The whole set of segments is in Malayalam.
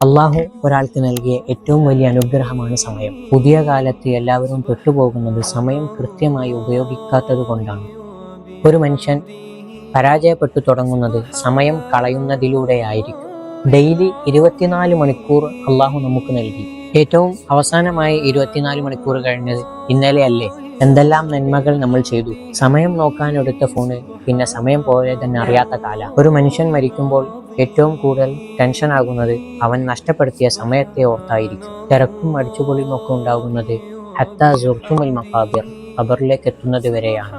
അള്ളാഹു ഒരാൾക്ക് നൽകിയ ഏറ്റവും വലിയ അനുഗ്രഹമാണ് സമയം. പുതിയ കാലത്ത് എല്ലാവരും പെട്ടുപോകുന്നത് സമയം കൃത്യമായി ഉപയോഗിക്കാത്തത് കൊണ്ടാണ്. ഒരു മനുഷ്യൻ പരാജയപ്പെട്ടു തുടങ്ങുന്നത് സമയം കളയുന്നതിലൂടെയായിരിക്കും. ഡെയിലി ഇരുപത്തിനാല് മണിക്കൂർ അള്ളാഹു നമുക്ക് നൽകി. ഏറ്റവും അവസാനമായി ഇരുപത്തിനാല് മണിക്കൂർ കഴിഞ്ഞത് ഇന്നലെ അല്ലേ എന്തെല്ലാം നന്മകൾ നമ്മൾ ചെയ്തു. സമയം നോക്കാൻ എടുത്ത ഫോണ് പിന്നെ സമയം പോലെ തന്നെ അറിയാത്ത കാല. ഒരു മനുഷ്യൻ മരിക്കുമ്പോൾ ഏറ്റവും കൂടുതൽ ടെൻഷൻ ആകുന്നത് അവൻ നഷ്ടപ്പെടുത്തിയ സമയത്തെ ഓർത്തായിരിക്കും. തിരക്കും അടിച്ചുപൊളിയും ഒക്കെ ഉണ്ടാകുന്നത് ഹത്ത സുർത്തുമൽ മക്കാബിർ ഖബറിലേക്ക് എത്തുന്നത് വരെയാണ്.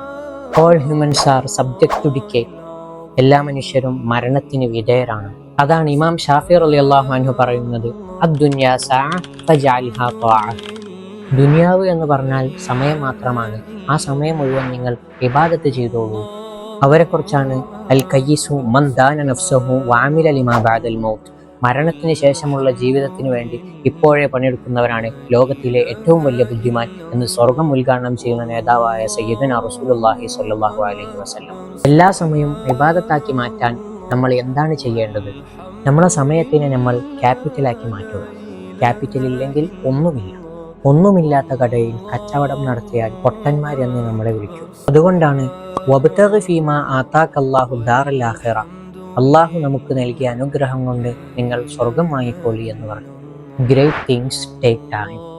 All humans are subject to decay എല്ലാ മനുഷ്യരും മരണത്തിന് വിധേയരാണ്. അതാണ് ഇമാം ഷാഫി അലി അള്ളാഹു പറയുന്നത് ത്വാഅ. ദുനിയാവ് എന്ന് പറഞ്ഞാൽ സമയം മാത്രമാണ്. ആ സമയം മുഴുവൻ നിങ്ങൾ ഇബാദത്ത് ചെയ്തോളൂ. അവരെക്കുറിച്ചാണ് അൽ കയ്യീസു മന്ദാന ദാന നഫ്സഹു വാമിൽ അലിമാ ബാദൽ മൗത്ത്. മരണത്തിന് ശേഷമുള്ള ജീവിതത്തിന് വേണ്ടി ഇപ്പോഴേ പണിയെടുക്കുന്നവരാണ് ലോകത്തിലെ ഏറ്റവും വലിയ ബുദ്ധിമാൻ എന്ന് സ്വർഗം ഉദ്ഘാടനം ചെയ്യുന്ന നേതാവായ സയ്യിദന റസൂലുള്ളാഹി സ്വല്ലല്ലാഹു അലൈഹി വസ്ലം എല്ലാ സമയവും വിവാദത്താക്കി മാറ്റാൻ നമ്മൾ എന്താണ് ചെയ്യേണ്ടത്? നമ്മുടെ സമയത്തിനെ നമ്മൾ ക്യാപിറ്റലാക്കി മാറ്റുക. ക്യാപിറ്റൽ ഇല്ലെങ്കിൽ ഒന്നുമില്ല. ഒന്നുമില്ലാത്ത കടയിൽ കച്ചവടം നടത്തിയാൽ പൊട്ടന്മാരെന്ന് നമ്മളെ വിളിക്കും. അതുകൊണ്ടാണ് അള്ളാഹു നമുക്ക് നൽകിയ അനുഗ്രഹം കൊണ്ട് നിങ്ങൾ സ്വർഗം വാങ്ങിക്കോളി എന്ന് പറഞ്ഞു. Great things take time